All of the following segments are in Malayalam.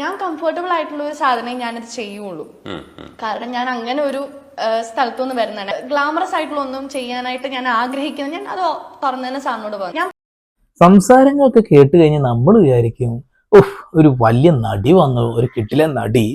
ഞാൻ കംഫർട്ടബിൾ ആയിട്ടുള്ള ഒരു സാധനം ഞാനത് ചെയ്യുള്ളൂ. കാരണം ഞാൻ അങ്ങനെ ഒരു സ്ഥലത്തുനിന്ന് വരുന്നതാണ് ഗ്ലാമറസ് ആയിട്ടുള്ള ഒന്നും ചെയ്യാനായിട്ട് ഞാൻ ആഗ്രഹിക്കുന്നത് ഞാൻ അത് തുറന്നു തന്നെ സാറിനോട് പറഞ്ഞു. ഞാൻ സംസാരങ്ങളൊക്കെ കേട്ട് കഴിഞ്ഞ് നമ്മൾ വിചാരിക്കും ഉഫ് ഒരു വലിയ നടി വന്നു ഒരു കിട്ടിലെ നടി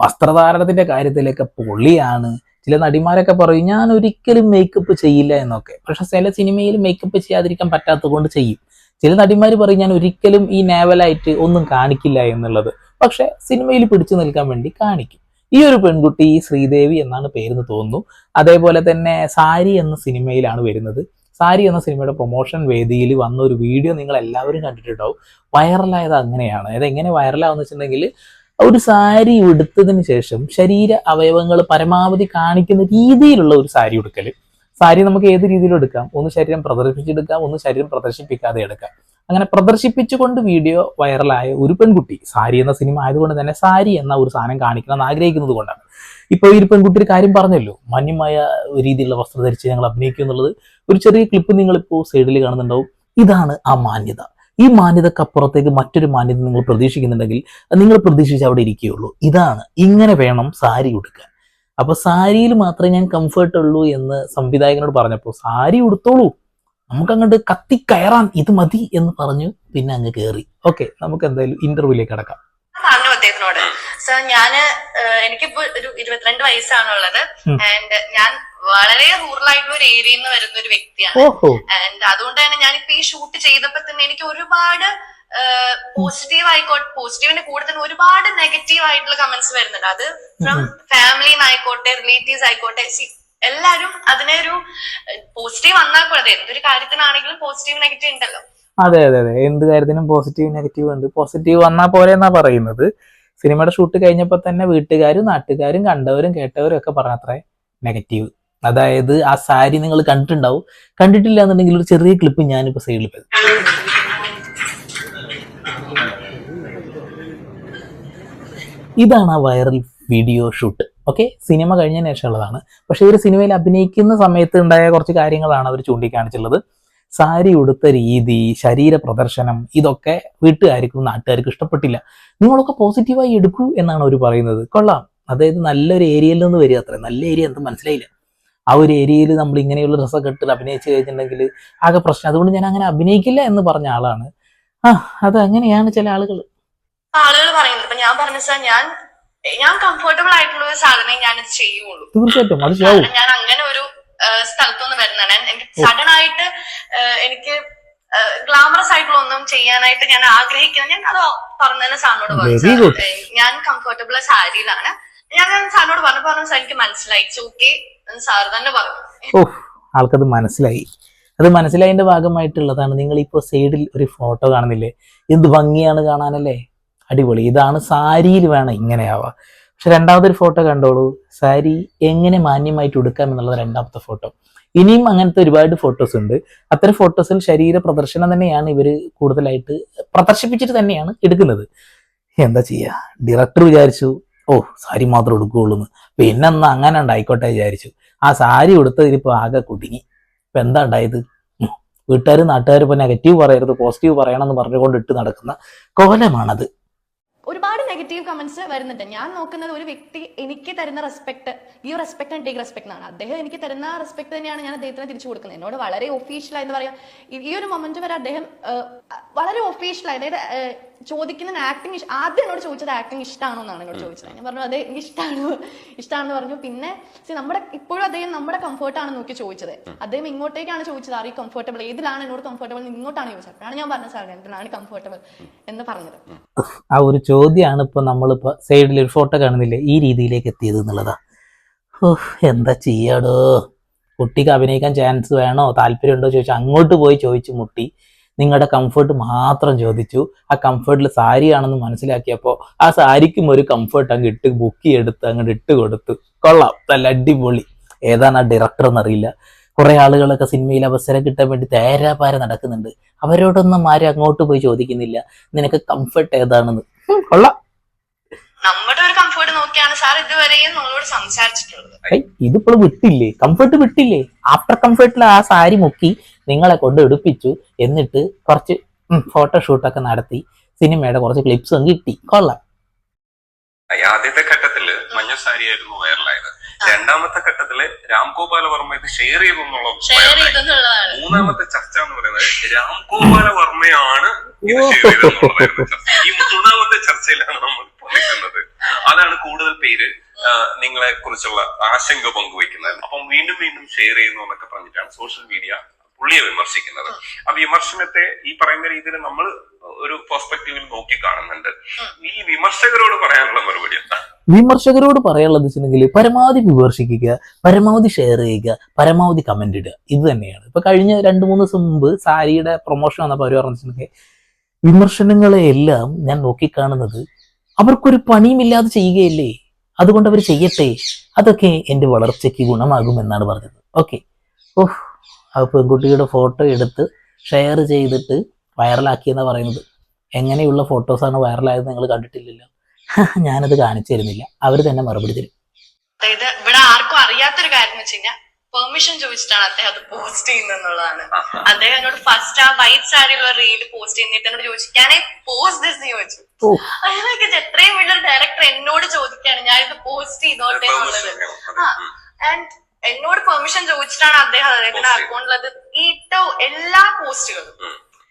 വസ്ത്രധാരണത്തിന്റെ കാര്യത്തിലൊക്കെ പൊള്ളിയാണ് ചില നടിമാരൊക്കെ പറയും ഞാൻ ഒരിക്കലും മേക്കപ്പ് ചെയ്യില്ല എന്നൊക്കെ. പക്ഷെ ചില സിനിമയിൽ മേക്കപ്പ് ചെയ്യാതിരിക്കാൻ പറ്റാത്തത് കൊണ്ട് ചെയ്യും. ചില നടിമാർ പറയും ഞാൻ ഒരിക്കലും ഈ നേവലായിട്ട് ഒന്നും കാണിക്കില്ല എന്നുള്ളത്. പക്ഷെ സിനിമയിൽ പിടിച്ചു നിൽക്കാൻ വേണ്ടി കാണിക്കും. ഈ ഒരു പെൺകുട്ടി ശ്രീദേവി എന്നാണ് പേരെന്ന് തോന്നുന്നു. അതേപോലെ തന്നെ സാരി എന്ന സിനിമയിലാണ് വരുന്നത്. സാരി എന്ന സിനിമയുടെ പ്രൊമോഷൻ വേദിയിൽ വന്ന ഒരു വീഡിയോ നിങ്ങൾ എല്ലാവരും കണ്ടിട്ടുണ്ടാവും. വൈറലായത് അങ്ങനെയാണ്. അതായത് എങ്ങനെ വൈറലാവെന്ന് വെച്ചിട്ടുണ്ടെങ്കിൽ ഒരു സാരി ഉടുത്തതിന് ശേഷം ശരീര അവയവങ്ങൾ പരമാവധി കാണിക്കുന്ന രീതിയിലുള്ള ഒരു സാരി ഉടുക്കൽ സാരി നമുക്ക് ഏത് രീതിയിലും എടുക്കാം. ഒന്ന് ശരീരം പ്രദർശിപ്പിച്ചെടുക്കാം ഒന്ന് ശരീരം പ്രദർശിപ്പിക്കാതെ എടുക്കാം. അങ്ങനെ പ്രദർശിപ്പിച്ചുകൊണ്ട് വീഡിയോ വൈറലായ ഒരു പെൺകുട്ടി സാരി എന്ന സിനിമ ആയതുകൊണ്ട് തന്നെ സാരി എന്ന ഒരു സാധനം കാണിക്കണം എന്ന് ആഗ്രഹിക്കുന്നത് കൊണ്ടാണ്. ഇപ്പോൾ ഈ പെൺകുട്ടി ഒരു കാര്യം പറഞ്ഞല്ലോ മാന്യമായ രീതിയിലുള്ള വസ്ത്രം ധരിച്ച് ഞങ്ങൾ അഭിനയിക്കും എന്നുള്ളത്. ഒരു ചെറിയ ക്ലിപ്പ് നിങ്ങൾ നിങ്ങളിപ്പോൾ സൈഡിൽ കാണുന്നുണ്ടാവും. ഇതാണ് ആ മാന്യത. ഈ മാന്യതക്കപ്പുറത്തേക്ക് മറ്റൊരു മാന്യത നിങ്ങൾ പ്രതീക്ഷിക്കുന്നുണ്ടെങ്കിൽ നിങ്ങൾ പ്രതീക്ഷിച്ച് അവിടെ ഇരിക്കുകയുള്ളൂ. ഇതാണ് ഇങ്ങനെ വേണം സാരി ഉടുക്കാൻ. അപ്പൊ സാരിയിൽ മാത്രമേ ഞാൻ കംഫർട്ടുള്ളൂ എന്ന് സംവിധായകനോട് പറഞ്ഞപ്പോൾ സാരി ഉടുത്തോളൂ. നമുക്ക് അങ്ങോട്ട് കത്തി കയറാൻ ഇത് മതി എന്ന് പറഞ്ഞു പിന്നെ അങ്ങ് കയറി ഓക്കെ നമുക്ക് എന്തായാലും ഇന്റർവ്യൂലേക്ക് കടക്കാം. പറഞ്ഞു അദ്ദേഹത്തിനോട് സർ ഞാൻ എനിക്കിപ്പോ ഒരു ഇരുപത്തിരണ്ട് വയസ്സാണുള്ളത്. ആൻഡ് ഞാൻ വളരെ റൂറൽ ആയിട്ടുള്ള ഒരു ഏരിയയിൽ നിന്ന് വരുന്ന ഒരു വ്യക്തിയാണ് ആൻഡ് അതുകൊണ്ട് തന്നെ ഞാനിപ്പോ ഈ ഷൂട്ട് ചെയ്തപ്പോ തന്നെ എനിക്ക് ഒരുപാട് പോസിറ്റീവ് ആയിക്കോട്ടെ പോസിറ്റീവിന്റെ കൂടെ തന്നെ ഒരുപാട് നെഗറ്റീവ് ആയിട്ടുള്ള കമന്റ്സ് വരുന്നുണ്ട്. അത് ഫ്രം ഫാമിലിന്ന് ആയിക്കോട്ടെ റിലേറ്റീവ്സ് ആയിക്കോട്ടെ എല്ലാരും അതിനെ ഒരു പോസിറ്റീവ് വന്നാൽ കൂടാതെ എന്തൊരു കാര്യത്തിനാണെങ്കിലും പോസിറ്റീവ് നെഗറ്റീവ് ഉണ്ടല്ലോ. അതെ അതെ അതെ. എന്ത് കാര്യത്തിനും പോസിറ്റീവ് നെഗറ്റീവ് ഉണ്ട്. പോസിറ്റീവ് വന്നാൽ പോലെ എന്നാ പറയുന്നത്. സിനിമയുടെ ഷൂട്ട് കഴിഞ്ഞപ്പോൾ തന്നെ വീട്ടുകാരും നാട്ടുകാരും കണ്ടവരും കേട്ടവരും ഒക്കെ പറഞ്ഞത്രേ നെഗറ്റീവ് അതായത് ആ സാരി നിങ്ങൾ കണ്ടിട്ടുണ്ടാവും. കണ്ടിട്ടില്ല എന്നുണ്ടെങ്കിൽ ഒരു ചെറിയ ക്ലിപ്പ് ഞാനിപ്പോൾ സൈഡിൽ ഇതാണ് ആ viral video shoot okay cinema കഴിഞ്ഞതിന് ശേഷമുള്ളതാണ്. പക്ഷേ ഒരു സിനിമയിൽ അഭിനയിക്കുന്ന സമയത്ത് ഉണ്ടായ കുറച്ച് കാര്യങ്ങളാണ് അവർ ചൂണ്ടിക്കാണിച്ചുള്ളത് സാരി ഉടുത്ത രീതി ശരീര പ്രദർശനം ഇതൊക്കെ വീട്ടുകാർക്കും നാട്ടുകാർക്കും ഇഷ്ടപ്പെട്ടില്ല. നിങ്ങളൊക്കെ പോസിറ്റീവായി എടുക്കൂ എന്നാണ് അവർ പറയുന്നത്. കൊള്ളാം. അതായത് നല്ലൊരു ഏരിയയിൽ നിന്ന് വരിക അത്ര. നല്ല ഏരിയ എന്ത് മനസ്സിലായില്ല. ആ ഒരു ഏരിയയിൽ നമ്മൾ ഇങ്ങനെയുള്ള ഡ്രസ്സൊക്കെ ഇട്ട് അഭിനയിച്ച് കഴിഞ്ഞിട്ടുണ്ടെങ്കിൽ ആകെ പ്രശ്നം. അതുകൊണ്ട് ഞാൻ അങ്ങനെ അഭിനയിക്കില്ല എന്ന് പറഞ്ഞ ആളാണ്. ആ അത് അങ്ങനെയാണ് ചില ആളുകൾ. ആളുകൾ പറയുന്നത്. ഇപ്പൊ ഞാൻ പറഞ്ഞ ഞാൻ ഞാൻ കംഫർട്ടബിൾ ആയിട്ടുള്ള ഒരു സാധനം ഞാൻ ചെയ്യുള്ളൂ. തീർച്ചയായിട്ടും അത് ഞാൻ അങ്ങനെ ഒരു സ്ഥലത്തുനിന്ന് വരുന്നതാണ്. എനിക്ക് സഡൻ ആയിട്ട് എനിക്ക് ഗ്ലാമറസ് ആയിട്ടുള്ള ഒന്നും ചെയ്യാനായിട്ട് ഞാൻ ആഗ്രഹിക്കുന്നത് ഞാൻ അത് പറഞ്ഞു തന്നെ സാറിനോട് പറഞ്ഞു Very good. "സാർ, ഏ, ഞാൻ കംഫർട്ടബിൾ സാരിയിലാണ്. ഞാൻ സാറിനോട് പറഞ്ഞു പറഞ്ഞു സാർ എനിക്ക് മനസ്സിലായി. ഓക്കെ സാർ തന്നെ പറഞ്ഞു. ആൾക്കത് മനസ്സിലായി. അത് മനസ്സിലായതിന്റെ ഭാഗമായിട്ടുള്ളതാണ്. നിങ്ങൾ ഇപ്പോൾ സൈഡിൽ ഒരു ഫോട്ടോ കാണുന്നില്ലേ? എന്ത് ഭംഗിയാണ് കാണാനല്ലേ? അടിപൊളി. ഇതാണ് സാരിയിൽ വേണം ഇങ്ങനെയാവാം പക്ഷെ രണ്ടാമതൊരു ഫോട്ടോ കണ്ടോളൂ. സാരി എങ്ങനെ മാന്യമായിട്ട് ഉടുക്കാം എന്നുള്ളത് രണ്ടാമത്തെ ഫോട്ടോ. ഇനിയും അങ്ങനത്തെ ഒരുപാട് ഫോട്ടോസ് ഉണ്ട്. അത്തരം ഫോട്ടോസിൽ ശരീര പ്രദർശനം തന്നെയാണ് ഇവർ കൂടുതലായിട്ട് പ്രദർശിപ്പിച്ചിട്ട് തന്നെയാണ് എടുക്കുന്നത്. എന്താ ചെയ്യുക ഡയറക്ടർ വിചാരിച്ചു ഓ സാരി മാത്രം എടുക്കുകയുള്ളൂ എന്ന് പിന്നെ എന്നാ അങ്ങനെ ഉണ്ടായിക്കോട്ടെ വിചാരിച്ചു. ആ സാരി ഉടുത്തതിൽ ഇപ്പൊ ആകെ കുടുങ്ങി. ഇപ്പൊ എന്താ ഉണ്ടായത്? വീട്ടുകാർ വീട്ടുകാരും നാട്ടുകാരും ഇപ്പൊ നെഗറ്റീവ് പറയരുത് പോസിറ്റീവ് പറയണം എന്ന് പറഞ്ഞുകൊണ്ട് ഇട്ട് നടക്കുന്ന കോലമാണത്. നെഗറ്റീവ് കമന്റ്സ് വരുന്നുണ്ട്. ഞാൻ നോക്കുന്നത് ഒരു വ്യക്തി എനിക്ക് തരുന്ന റെസ്പെക്ട് ഈ റെസ്പെക്ട് ആൻഡ് ടേക്ക് റെസ്പെക്ട് ആണ് അദ്ദേഹം എനിക്ക് തരുന്ന റെസ്പെക്ട് തന്നെയാണ് ഞാൻ അദ്ദേഹത്തിന് തിരിച്ചു കൊടുക്കുന്നത്. എന്നോട് വളരെ ഒഫീഷ്യൽ എന്ന് പറയാം. ഈ- ഒരു മൊമെന്റ് വരെ അദ്ദേഹം വളരെ ഒഫീഷ്യൽ അതായത് ചോദിക്കുന്ന ആക്ടിങ് ആദ്യം എന്നോട് ചോദിച്ചത് ആക്ടിങ് ഇഷ്ടമാണോ എന്നാണ് എന്നോട് ചോദിച്ചത്. ഞാൻ പറഞ്ഞു അതെ എനിക്ക് ഇഷ്ടമാണ് ഇഷ്ടമാണെന്ന് പറഞ്ഞു. പിന്നെ നമ്മുടെ ഇപ്പോഴും അദ്ദേഹം നമ്മുടെ കംഫർട്ടാണ് നോക്കി ചോദിച്ചത്. അദ്ദേഹം ഇങ്ങോട്ടേക്കാണ് ചോദിച്ചത് ആർ ഈ കംഫർട്ടബിൾ ഏതിലാണ് എന്നോട് കംഫർട്ടബിൾ ഇങ്ങോട്ടാണ് ചോദിച്ചത്. അപ്പോഴാണ് ഞാൻ പറഞ്ഞത് സാർ എന്തിനാണ് കംഫർട്ടബിൾ എന്ന് പറഞ്ഞത്. ആ ഒരു ചോദ്യമാണ് ഇപ്പൊ നമ്മളിപ്പോ സൈഡിൽ ഒരു ഫോട്ടോ കാണുന്നില്ലേ? ഈ രീതിയിലേക്ക് എത്തിയത് എന്നുള്ളതാ. ഓഹ് എന്താ ചെയ്യാടോ? കുട്ടിക്ക് അഭിനയിക്കാൻ ചാൻസ് വേണോ? താല്പര്യമുണ്ടോ? ചോദിച്ചു അങ്ങോട്ട് പോയി ചോദിച്ചു മുട്ടി. നിങ്ങളുടെ കംഫർട്ട് മാത്രം ചോദിച്ചു. ആ കംഫർട്ടിൽ സാരിയാണെന്ന് മനസ്സിലാക്കിയപ്പോൾ ആ സാരിക്കും ഒരു കംഫർട്ട് അങ്ങ് ഇട്ട് ബുക്ക് എടുത്ത് അങ്ങോട്ട് ഇട്ട് കൊടുത്തു. കൊള്ളാം. നല്ല അടിപൊളി. ഏതാണ് ആ ഡയറക്ടർ എന്നറിയില്ല. കുറെ ആളുകളൊക്കെ സിനിമയിൽ അവസരം കിട്ടാൻ വേണ്ടി തേരാപാര നടക്കുന്നുണ്ട്. അവരോടൊന്നും ആരും അങ്ങോട്ട് പോയി ചോദിക്കുന്നില്ല. നിനക്ക് കംഫർട്ട് ഏതാണെന്ന്. കൊള്ളാം. നോക്കിയാണ് സാർ ഇതുവരെയും നമ്മളോട് സംസാരിച്ചിട്ടുള്ളത്. ഇതിപ്പോൾ വിട്ടില്ലേ? കംഫർട്ട് വിട്ടില്ലേ? ആഫ്റ്റർ കംഫർട്ടിൽ ആ സാരി മുക്കി നിങ്ങളെ കൊണ്ട് എടുപ്പിച്ചു എന്നിട്ട് കുറച്ച് ഫോട്ടോഷൂട്ടൊക്കെ നടത്തി സിനിമയുടെ കുറച്ച് ക്ലിപ്സും കിട്ടി. കൊള്ളാം. ആദ്യത്തെ ഘട്ടത്തിൽ മഞ്ഞ സാരി ആയിരുന്നു വൈറലായത് രണ്ടാമത്തെ ഘട്ടത്തിൽ രാംഗോപാല വർമ്മ ഇത് ഷെയർ ചെയ്തു എന്നുള്ള മൂന്നാമത്തെ ചർച്ച എന്ന് പറയുന്നത് രാംഗോപാല വർമ്മയാണ് ഇത് ഷെയർ ചെയ്തതെന്നുള്ളതായിരുന്നു ഈ മൂന്നാമത്തെ ചർച്ചയിലാണ് അതാണ് കൂടുതൽ പേര് നിങ്ങളെ കുറിച്ചുള്ള ആശങ്ക പങ്കുവയ്ക്കുന്നത്. അപ്പം വീണ്ടും വീണ്ടും ഷെയർ ചെയ്യുന്നു എന്നൊക്കെ പറഞ്ഞിട്ടാണ് സോഷ്യൽ മീഡിയ പുള്ളിയെ വിമർശിക്കുന്നത്. ആ വിമർശനത്തെ ഈ പറയുന്ന രീതിയിൽ നമ്മൾ ഒരു പെർസ്പെക്റ്റീവിൽ നോക്കി കാണുന്നുണ്ട്. ഈ വിമർശകരോട് പറയാനുള്ള മറുപടി എന്താ? വിമർശകരോട് പറയാനുള്ളത് വെച്ചിട്ടുണ്ടെങ്കിൽ പരമാവധി വിമർശിക്കുക പരമാവധി ഷെയർ ചെയ്യുക പരമാവധി കമന്റ് ഇടുക. ഇത് തന്നെയാണ്. ഇപ്പൊ കഴിഞ്ഞ രണ്ട് മൂന്ന് ദിവസം മുമ്പ് സാരിയുടെ പ്രൊമോഷൻ വന്നപ്പോൾ അവർ പറഞ്ഞിട്ടുണ്ടെങ്കിൽ വിമർശനങ്ങളെ എല്ലാം ഞാൻ നോക്കിക്കാണുന്നത് അവർക്കൊരു പണിയുമില്ലാതെ ചെയ്യുകയല്ലേ? അതുകൊണ്ട് അവർ ചെയ്യട്ടെ? അതൊക്കെ എന്റെ വളർച്ചയ്ക്ക് ഗുണമാകുമെന്നാണ് പറഞ്ഞത്. ഓക്കെ. ഓഹ് ആ പെൺകുട്ടിയുടെ ഫോട്ടോ എടുത്ത് ഷെയർ ചെയ്തിട്ട് വൈറലാക്കിയെന്നാണ് പറയുന്നത്. എങ്ങനെയുള്ള ഫോട്ടോസാണ് വൈറലായത് നിങ്ങൾ കണ്ടിട്ടില്ലല്ലോ. ഞാനത് കാണിച്ചു തരുന്നില്ല. അവർ തന്നെ മറുപടി തരും. അതായത് ഇവിടെ ആർക്കും അറിയാത്തൊരു കാര്യം വെച്ച് കഴിഞ്ഞാൽ പെർമിഷൻ ചോദിച്ചിട്ടാണ് അദ്ദേഹം അത് പോസ്റ്റ് ചെയ്യുന്നതെന്നുള്ളതാണ്. അദ്ദേഹം എന്നോട് ഫസ്റ്റ് ആ വൈറ്റ് സാരിയുള്ള റീൽ പോസ്റ്റ് ചെയ്യുന്നിട്ട് എന്നോട് ചോദിച്ചു. ഞാൻ പോസ്റ്റ് ദിസ് ചോദിച്ചു. ഓ. അതൊക്കെ എത്രയും വലിയൊരു ഡയറക്ടർ എന്നോട് ചോദിക്കാണ് ഞാൻ ഇത് പോസ്റ്റ് ചെയ്തോട്ടെ എന്നുള്ളത്. ആൻഡ് എന്നോട് പെർമിഷൻ ചോദിച്ചിട്ടാണ് അദ്ദേഹം അദ്ദേഹത്തിന്റെ അക്കൗണ്ടിലത്. അക്കൗണ്ടിൽ അത് ഇട്ട എല്ലാ പോസ്റ്റുകളും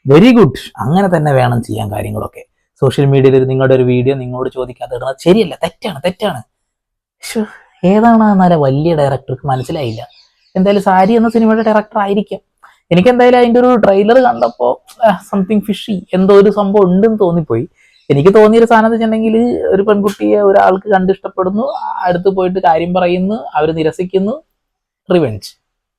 വെരി ഗുഡ് അങ്ങനെ തന്നെ വേണം ചെയ്യാൻ കാര്യങ്ങളൊക്കെ. സോഷ്യൽ മീഡിയയിൽ നിങ്ങളുടെ ഒരു വീഡിയോ നിങ്ങളോട് ചോദിക്കാതെ ഇടുന്നത് ശരിയല്ല തെറ്റാണ് തെറ്റാണ്. ഏതാണ് നല്ല വലിയ ഡയറക്ടർക്ക് മനസ്സിലായില്ല. എന്തായാലും സാരി എന്ന സിനിമയുടെ ഡയറക്ടർ ആയിരിക്കാം. എനിക്ക് എന്തായാലും അതിന്റെ ഒരു ട്രെയിലർ കണ്ടപ്പോൾ സംതിങ് ഫിഷി എന്തോ ഒരു സംഭവം ഉണ്ടെന്ന് തോന്നിപ്പോയി. എനിക്ക് തോന്നിയൊരു സാധനം എന്ന് വെച്ചിട്ടുണ്ടെങ്കിൽ ഒരു പെൺകുട്ടിയെ ഒരാൾക്ക് കണ്ടിഷ്ടപ്പെടുന്നു അടുത്ത് പോയിട്ട് കാര്യം പറയുന്നു അവർ നിരസിക്കുന്നു. റിവെഞ്ച്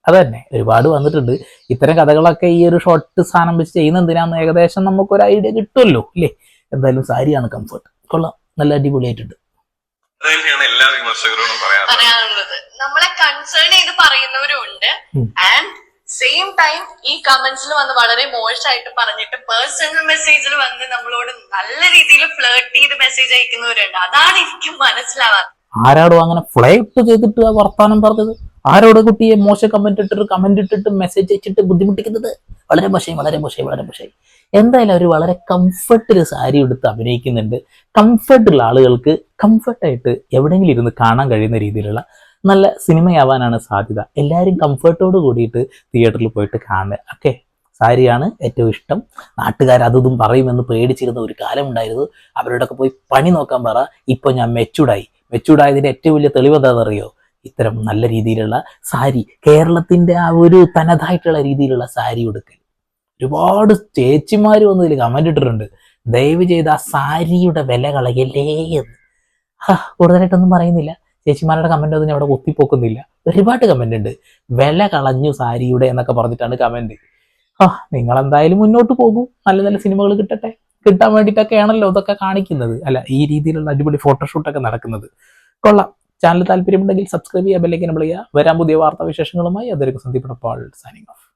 അത് തന്നെ ഒരുപാട് വന്നിട്ടുണ്ട്. ഇത്തരം കഥകളൊക്കെ ഈ ഒരു ഷോർട്ട് സാധനം വെച്ച് ചെയ്യുന്ന എന്തിനാന്ന് ഏകദേശം നമുക്കൊരു ഐഡിയ കിട്ടുമല്ലോ അല്ലേ? എന്തായാലും സാരിയാണ് കംഫർട്ട് കൊള്ളാം. നല്ല അടിപൊളിയായിട്ടുണ്ട്. അത് എല്ലാ വിമർശകരോടും പറയാനുള്ളത് നമ്മളെ കൺസേൺ പറയുന്നവരും ഉണ്ട് ആൻഡ് സെയിം ടൈം ഈ കമന്റ്സിൽ വന്ന് വളരെ മോശമായിട്ട് പറഞ്ഞിട്ട് പേഴ്സണൽ മെസ്സേജിൽ വന്ന് നമ്മളോട് നല്ല രീതിയിൽ ഫ്ലേർട്ട് ചെയ്ത് മെസ്സേജ് അയക്കുന്നവരുണ്ട്. അതാണ് എനിക്ക് മനസ്സിലാവാത്തത് ആരാടോ അങ്ങനെ ഫ്ലൈറ്റ് ചെയ്തിട്ട് ആ വർത്താനം പറഞ്ഞത്? ആരോട് കുട്ടിയെ മോശം കമന്റ് ഇട്ടിട്ട് കമന്റ് ഇട്ടിട്ട് മെസ്സേജ് അയച്ചിട്ട് ബുദ്ധിമുട്ടിക്കുന്നത്? വളരെ മോശം വളരെ മോശം വളരെ മോശം എന്തായാലും അവർ വളരെ കംഫർട്ടിൽ സാരി എടുത്ത് അഭിനയിക്കുന്നുണ്ട്. കംഫർട്ടുള്ള ആളുകൾക്ക് കംഫർട്ടായിട്ട് എവിടെയെങ്കിലും ഇരുന്ന് കാണാൻ കഴിയുന്ന രീതിയിലുള്ള നല്ല സിനിമയാവാനാണ് സാധ്യത. എല്ലാവരും കംഫർട്ടോട് കൂടിയിട്ട് തിയേറ്ററിൽ പോയിട്ട് കാണുക. ഓക്കെ സാരിയാണ് ഏറ്റവും ഇഷ്ടം. നാട്ടുകാർ അതും പറയുമെന്ന് പേടിച്ചിരുന്ന ഒരു കാലം ഉണ്ടായിരുന്നു. അവരോടൊക്കെ പോയി പണി നോക്കാൻ പറ. ഇപ്പൊ ഞാൻ മെച്ചൂർഡായി മെച്ചൂർഡായതിന്റെ ഏറ്റവും വലിയ തെളിവ് എന്താണെന്നറിയോ ഇത്തരം നല്ല രീതിയിലുള്ള സാരി. കേരളത്തിന്റെ ആ ഒരു തനതായിട്ടുള്ള രീതിയിലുള്ള സാരി ഉടുക്കൽ ഒരുപാട് ചേച്ചിമാർ വന്ന് ഇതിൽ കമന്റ് ഇട്ടിട്ടുണ്ട്. ദയവ് ചെയ്ത് ആ സാരിയുടെ വില കളയല്ലേ എന്ന്. കൂടുതലായിട്ടൊന്നും പറയുന്നില്ല. ചേച്ചിമാരുടെ കമന്റ് ഒന്നും ഞാൻ അവിടെ ഒത്തിപ്പോക്കുന്നില്ല ഒരുപാട് കമന്റ് ഉണ്ട്. വില കളഞ്ഞു സാരിയുടെ എന്നൊക്കെ പറഞ്ഞിട്ടാണ് കമന്റ് ആ നിങ്ങളെന്തായാലും മുന്നോട്ട് പോകൂ. നല്ല നല്ല സിനിമകൾ കിട്ടട്ടെ. കിട്ടാൻ വേണ്ടിയിട്ടൊക്കെയാണല്ലോ ഇതൊക്കെ കാണിക്കുന്നത്. അല്ല ഈ രീതിയിലുള്ള അടിപൊളി ഫോട്ടോഷൂട്ടൊക്കെ നടക്കുന്നത്. കൊള്ളാം. ചാനൽ താല്പര്യമുണ്ടെങ്കിൽ സബ്സ്ക്രൈബ് ചെയ്യുക ബെല്ലേക്ക് നമ്മൾ ചെയ്യുക. വരാൻ പുതിയ വാർത്താ വിശേഷങ്ങളുമായി അതൊരു സന്ദീപ് പാൾ സൈനിങ് ഓഫ്